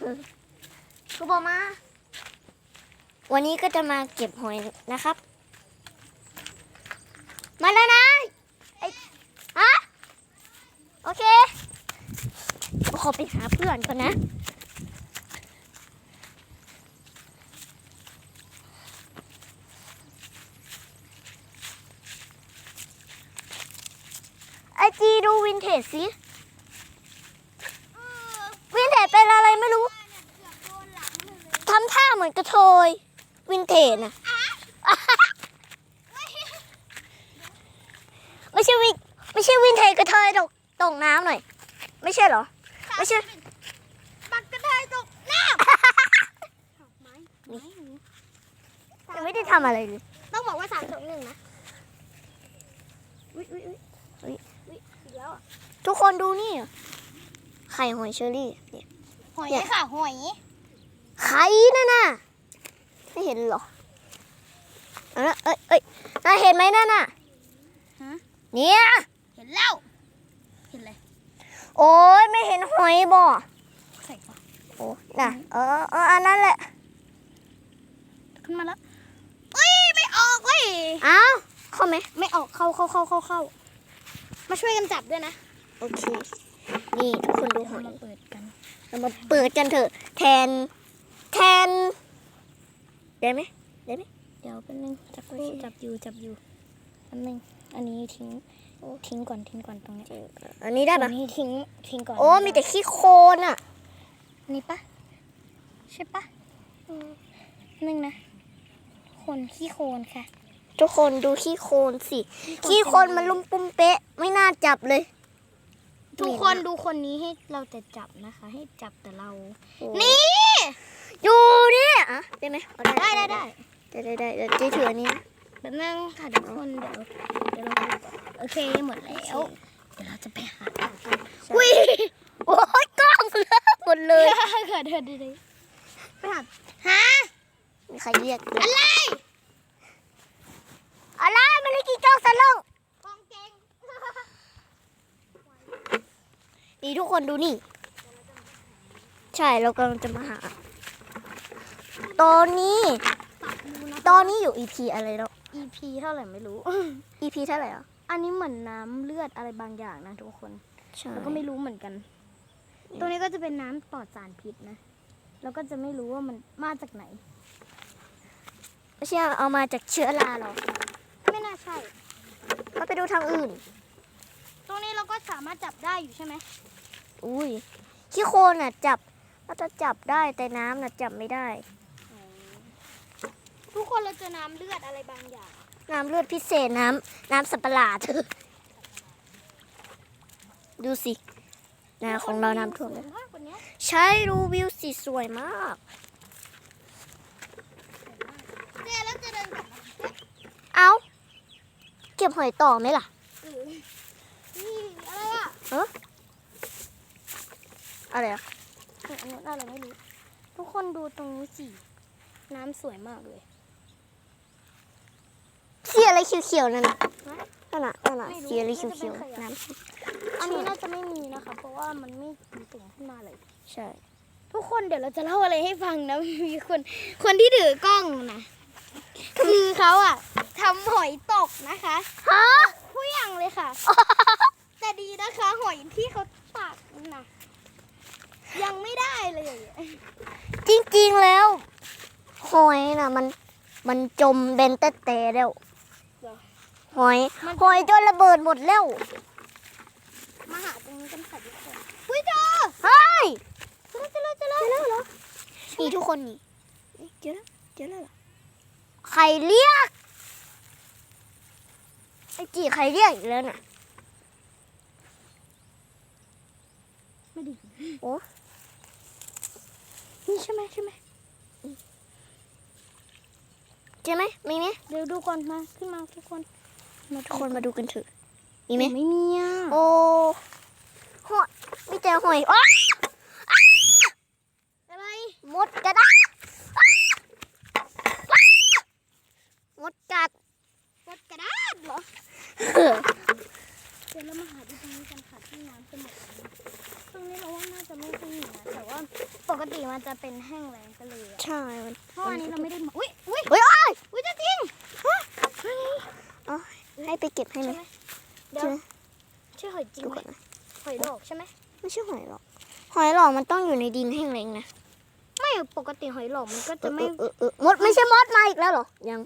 กูบอกมา วันนี้ก็จะมาเก็บหอยนะครับ มาแล้วนะไอ้ฮะโอเค ขอไปหาเพื่อนก่อนนะไอจีดูวินเทจสิวินเทจเป็นอะไรไม่รู้ ทำท่าเหมือนกระเทย วินเทจน่ะไม่ใช่วินไม่ใช่วินเทจกระเทยตกตกน้ำหน่อย ไม่ใช่เหรอ ไม่ใช่ปักกระเทยตกน้ยังไม่ได้ทำอะไรเลยำต้องบอกว่าสามสองหนึ่งนะอุ้ยอุ้ยอุ้ยอุ๊ยอุ้ยอีกแล้วอะทุกคนดูนี่ ไข่หอยเชอรี่เนี่ยหอยเนี่ยค่ะหอยไข่นั่นน่ะ ไม่เห็นเหรอเอาละเอ้ยเอ้ยน่าเห็นไหมนั่นน่ะเนี่ย เห็นแล้ว เห็นเลยโอ้ยไม่เห็นหอยบ่ใส่ก่อนโอ้น่ะ เออเอออันนั้นแหละ ขึ้นมาแล้วอุ้ยไม่ออกเว้ยเอ้าวเข้าไหม ไม่ออกเข้าเข้าเข้าเข้าเข้ามาช่วยกันจับด้วยนะโอเค นี่ทุกคนดูหอยมาเปิดกัน เรามาเปิดกันเถอะ แทน แทน ได้ไหมเดี๋ยวแป๊บนึงจับไว้จับอยู่จับอยู่แป๊บนึงอันนี้ทิ้งทิ้งก่อนทิ้งก่อนตรงนี้อันนี้ได้อัปะนนี้ทิ้งทิ้งก่อนโอ้มีแต่ขี้โคลนอะนี่ปะใช่ปะอืมนึงนะคนขี้โคลนค่ะ ทุกคนดูขี้โคลนสิ ขี้โคลนมันลุ่มปุ้มเป๊ะ ไม่น่าจับเลย ทุกคนดูคนนี้ให้เราจะจับนะคะ ให้จับแต่เรา นี่ อยู่นี่อะได้ไหมเอาได้ได้ได้ได้ได้ได้เดี๋ยวจ๊ถืออันนี้นะแบบนึงค่ะทุกคนเดี๋ยวเดี๋ยวเราดูก่อนโอเคหมดแล้ว เดี๋ยวเราจะไปหากันอุ้ยโอ้ยกล้องเลอะหมดเลยเกิดเดินดีๆไปหาหามีใครเรียกด้วยอะไรอะไรมันเลยกี่จ้องสลงกองเก่งนี่ทุกคนดูนี่ ใช่เรากำลังจะมาหา ตอนนี้ ตอนนี้อยู่ EP อะไรแล้ว EP เท่าไหร่ไม่รู้ EP เท่าไหร่อะอันนี้เหมือนน้ำเลือดอะไรบางอย่างนะทุกคนใช่แล้วก็ไม่รู้เหมือนกัน ตัวนี้ก็จะเป็นน้ำปลอดสารพิษนะ แล้วก็จะไม่รู้ว่ามันมาจากไหน ไม่ใช่เอามาจากเชื้อราหรอกไม่น่าใช่เราไปดูทางอื่น ตรงนี้เราก็สามารถจับได้อยู่ใช่ไหมอุ้ยขี้โคลนน่ะจับเราจะจับได้แต่น้ำน่ะจับไม่ได้ ทุกคนเราเจอน้ำเลือดอะไรบางอย่าง น้ำเลือดพิเศษน้ำน้ำสับปะหลาดดูสินาของเราน้ำท่วมเลเลยยมากกว่านี้ใช่ดูวิวสิสวยมากเนี่ยแล้วจะเดินกลับมาเอาเก็บหอยต่อไหมล่ะเออนี่อะไรอะอะไรอะเอออันนี้อะไรไม่รู้ทุกคนดูตรงนี้สิ น้ำสวยมากเลย สีอะไรเขียวๆนั่นน่ะนั่นน่ะนั่นน่ะไม่รู้สีอะไรเขียวน่าจะเป็นขยะๆน้อันนี้น่าจะไม่มีนะคะ เพราะว่ามันไม่มีตุ่มขึ้นมาเลยำใช่ ทุกคนเดี๋ยวเราจะเล่าอะไรให้ฟังนะมีคน คนที่ถือกล้องนะคือเขาอะทำหอยตกนะคะฮะผู้ยังเลยค่ะ แต่ดีนะคะ หอยที่เขาตักนะยังไม่ได้เลย จริงๆแล้วหอยน่ะมันมันจมเบนเตเตแล้วเหรอ หอยมันหอยจนระเบิดหมดแล้ว มาหาตรงนี้กันค่ะทุกคนอุ้ยเจอเฮ้ยเจอเจอเจอเจอแล้วเหรอนี่ทุกคนนี่เจอแล้วเจอแล้วเหรอใครเรียกไอ้จีใครเรียกอีกแล้วน่ะไม่ดีโอ้นี่ใช่ไหมใช่ไหมเจอไหมมีไหมเดี๋ยวดูก่อนมาขึ้นมาทุกคน มาทุกคนมาดูกันเถอะมีไหมไม่มีอะโอ้หอยมีแต่หอยอ้าอะไรมดกระดาษมดกัดกดกระดาษเหรอเดี๋ยวเรามาหาดูตรงนี้กันค่ะที่น้ำจะหมดแล้วตรงนี้เราว่าน่าจะไม่ค่อยมีนะแต่ว่าพอปกติมันจะเป็นแห้งแล้งก็เลยอะใช่มันเพราะวันนี้เราไม่ได้มาอุ้ยอุ้ยเฮ้ยอ้าย อุ้ยจะจริง อ๋อ ให้ไปเก็บให้ไหมใช่ไหมเดี๋ยวใช่ไหมชื่อหอยจริงดูไหมก่อนนะหอยดอกใช่ไหมไม่ใช่หอยหรอก หอยหลอกมันต้องอยู่ในดินแห้งแล้งนะ ไม่ปกติหอยหลอกมันก็เอจะอไม่เออเออมดไม่ใช่มดมาอีกแล้วเหรอ ยัง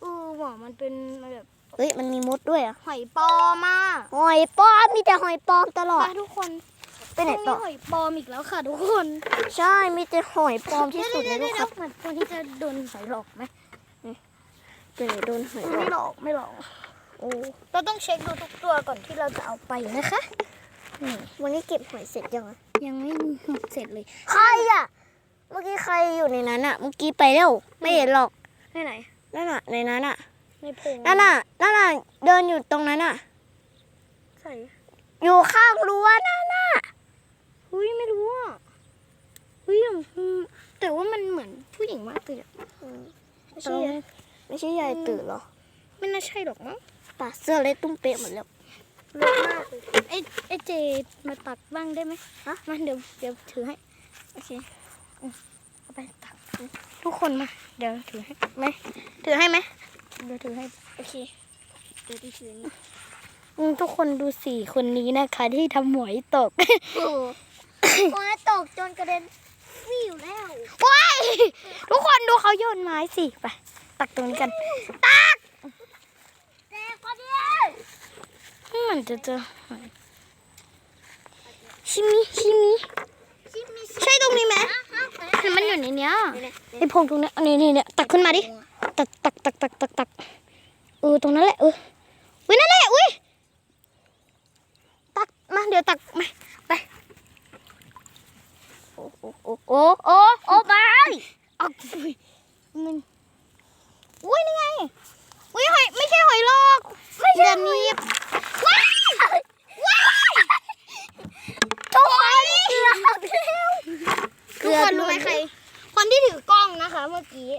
เออหว่ามันเป็นแบบเฮ้ยมันมีมดด้วยอะหอยปลอมอะหอยปลอมมีแต่หอยปลอมตลอดไปทุกคนไปไหนต่อมีหอยปลอมอีกแล้วค่ะทุกคน ใช่มีแต่หอยปลอมที่สุดในโลกครับเหมือนคนที่จะโดนหอยหลอกไหม ไปไหนโดนหอยหลไม่อกหลอกไม่หลอกโอ้เราต้องเช็คดูทุกตัวก่อนที่เราจะเอาไปนะคะนี่วันนี้เก็บหอยเสร็จยังอะยังไม่หมดเสร็จเลย ใครอะ เมื่อกี้ใครอยู่ในนั้นอะ เมื่อกี้ไปแล้วไม่เห็นหรอกไหนไหนนั่นอะในนั้นอะในพงนั่นน่ะนั่นน่ะเดินอยู่ตรงนั้นอะใส่อยู่ข้างรั้วนั่นน่ะหุ้ยไม่รู้อะหุ้ยอืมแต่ว่ามันเหมือนผู้หญิงมากเลยอะ ไม่แต่ใช่ว่าไม่ใช่ยายตื่นหรอ ไม่น่าใช่หรอกมั้งปากเสื้อเลยตุ้มเป๊ะหมดแล้วเล็กมากเลยไอ้ไอ้เจมาตักบ้างได้ไหมฮะมาเดี๋ยวเดี๋ยวถือให้ โอเคเอาไปตักทุกคนมา เดี๋ยวถือให้ไหมถือให้ไหมเดี๋ยวถือให้ โอเค เดี๋ยวที่ถือนี่อืมทุกคนดูสี่คนนี้นะคะ ที่ทำหมวยตก โอ้โหโอ้ยตกจนกระเด็นฟิวแล้วว้ายทุกคนดูเขาโยนไม้สิไป ตักตรงนี้กันตักแต่คนเดียวเหมือนจะเจอหอยชิมิชิมิชิมิใช่ตรงนี้ไหมเห็นมันอยู่ในเนี้ยนี่ไอพงตรงเนี้ยนี่นี่เนี่ยตักขึ้นมาดิตักตักตักตักตักตักเออตรงนั้นแหละเอออุ้ยนั่นแหละอุ้ยตักมาเดี๋ยวตักมาไปโอ้โอ้โอ้โอ้โอ้โอ้ไปเอาอุ้ยมันอุ้ยนี่ไงอุ้ยหอยไม่ใช่หอยลอกไม่ใช่หนีบว้ายว้าย ทุกคนเกือบแล้ว ทุกคนรู้ไหมใคร คนที่ถือกล้องนะคะ เมื่อกี้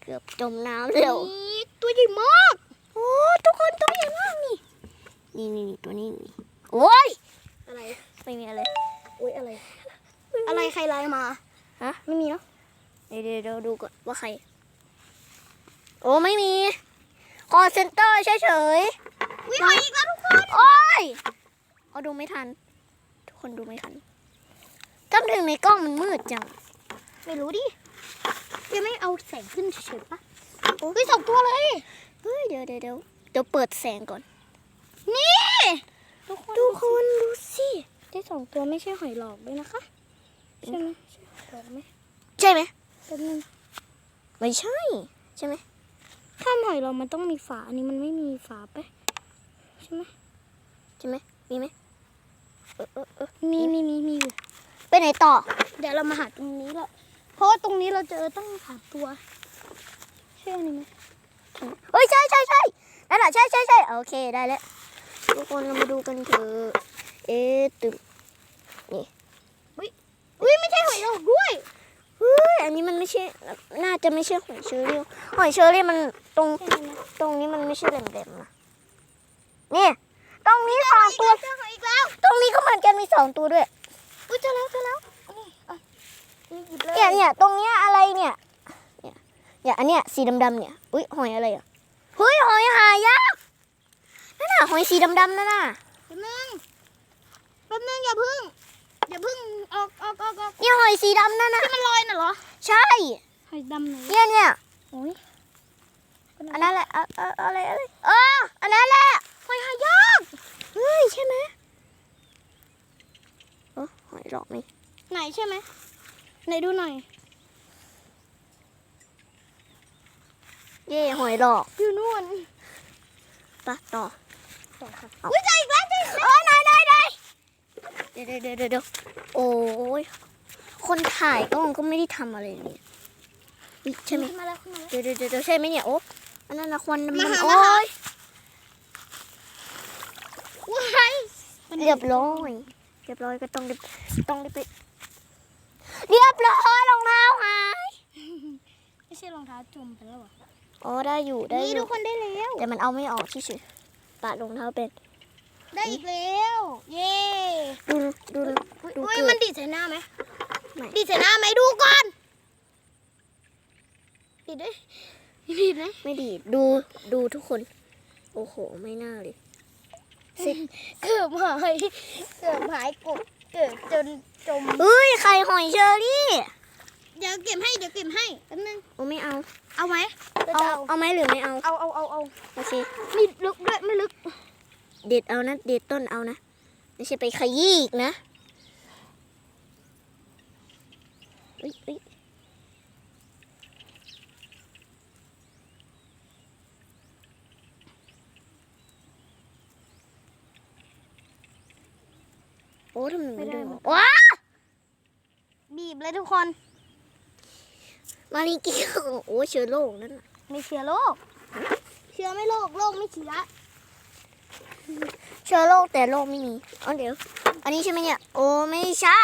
เกือบจมน้ำเร็ว นี่ตัวใหญ่มาก โอ้ทุกคนตัวใหญ่มากนี่ นี่นี่นี่ตัวนี้นี่โอ้ยอะไรไม่มีอะไรอุ้ยอะไร อะไรใครไลน์มาฮะไม่มีเนาะเดี๋ยวเดี๋ยวเดี๋ยวดูก่อนว่าใคร โอ้ไม่มีคอเซ็นเตอร์เฉยอุ้ยหอยอีกแล้วทุกคนๆโอ้ยเอาดูไม่ทัน ทุกคนดูไม่ทันจำถึงในกล้องมันมืดจัง ไม่รู้ดิยังไม่เอาแสงขึ้นเฉยๆปะอุ้ยสองตัวเลย เฮ้ยเดี๋ยวเดี๋ยวเดี๋ยวเดี๋ยวเปิดแสงก่อนนี่ ทุกคนทุกคนดูสิได้สองตัวไม่ใช่หอยหลอกด้วยนะคะ ใช่ไหมใช่หอยหลอกไหมใช่ไหมแป๊บนึงไม่ใช่ ใช่ไหมถ้าหอยหลอกมันต้องมีฝาอันนี้มันไม่มีฝาไปะใช่ไหมใช่ไหมมีไหมเออเออเออมีมีมีมีอยู่ไปไหนต่อ เดี๋ยวเรามาหาตรงนี้แหละเพราะว่าตรงนี้เราเจอตั้งสามตัวใช่อันนี้ไหมเฮ้ยใช่ใช่ใช่นั่นแหละใช่ใช่ใช่โอเคได้แล้ว ทุกคนเรามาดูกันเถอะเอ๊ะตึมอุ้ยไม่ใช่หอยหลอกด้วยเฮ้ยอันนี้มันไม่ใช่น่าจะไม่ใช่หอยเชอรี่หอยเชอรี่มันตรงใช่ไหมตรงนี้มันไม่ใช่แหลมๆนะนี่ตรงนี้สองตัวเจอหอยอีกแล้วตรงนี้ก็เหมือนกันมีสองตัวด้วยอุ้ยเจอแล้วเจอแล้วนี่เอานี่หยิบเลยเนี่ยเนี่ยตรงเนี้ยอะไรเนี่ยเนี่ยเนี่ยอันเนี้ยสีดำๆเนี่ยอุ้ยหอยอะไรอะเฮ้ยหอยหายากนั่นน่ะ หอยสีดำๆนั่นน่ะแป๊บนึงแป๊บนึงอย่าพึ่งอย่าพึ่งออกออกออกออกเนี่ยหอยสีดำนั่นน่ะที่มันลอยน่ะเหรอ ใช่ หอยดำไหนเนี่ยเนี่ยโอ้ยอันนั้นแหละอะอะอะไรอะไรเอออันนั้นแหละหอยหายากเฮ้ยใช่ไหมเออหอยหลอกนี่ไหนใช่ไหมไหนดูหน่อยเย่หอยหลอกอยู่นู่นปะต่อ ต่อค่ะเอาอุ้ยเจออีกแล้วเจออีกแล้วเออได้ได้ได้เดี๋ยวเดี๋ยวเดี๋ยวเดี๋ยวโอ้ยคนถ่ายกล้องก็ไม่ได้ทำอะไรเลยอุ๊ยใช่ไหมขึ้นมาแล้วขึ้นมาแล้วเดี๋ยวเดี๋ยวเดี๋ยวใช่ไหมเนี่ยโอ้อันนั้นนะควันมันมาหาโอ้มาหายว้ายเรียบร้อยเรียบร้อยก็ต้องรีบต้องรีบไปเรียบร้อยรองเท้าหายไม่ใช่รองเท้าจมไปแล้วเหรออ๋อได้อยู่ได้นี่อทุยู่กคนได้แล้วแต่มันเอาไม่ออกที่สุด ปะรองเท้าเป็น ได้อีกแล้ว เย้ดูดูดูอุ๊ยดใส่หน้าไหมไม่ดีดใส่หน้าไหมดูก่อนดีดด้วยดีดไหมไม่ดีดูดูทุกคน โอ้โหไม่น่าเลยสิเกือบหายเกือบหายกบเกือบจนจมเฮ้ยไข่หอยเชอรี่ เดี๋ยวเก็บให้ เดี๋ยวเก็บให้แป๊บนึงโอ้ไม่เอา เอาไหมเอา เอาไหมหรือไม่เอา เอาเอาเอาเอาโอเคไม่ลึกด้วยไม่ลึก เด็ดเอานะ เด็ดต้นเอานะ ไม่ใช่ไปขยี้อีกนะเอ้ยเอ้ยโอ้ทำไมไม่ได้วะว้าบีบเลยทุกคน มารีเกียวโอ้เชื้อโรคนั่นน่ะไม่เชื้อโรคเชื้อไม่โรคโรคไม่เชื้อเชื้อโรคแต่โรคไม่มีอ๋อเดี๋ยว อันนี้ใช่ไหมเนี่ย โอ้ไม่ใช่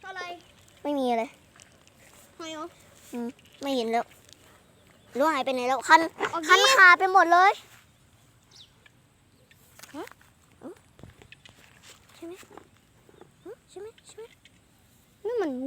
เท่าไรไม่มีอะไรหอยเหรอไม่เห็นแล้วรู้หายไปไหนแล้วคันโอเคคันขาไปหมดเลยฮะเอ้าใช่ไหมฮะใช่ไหมใช่ไหมนี่มันงู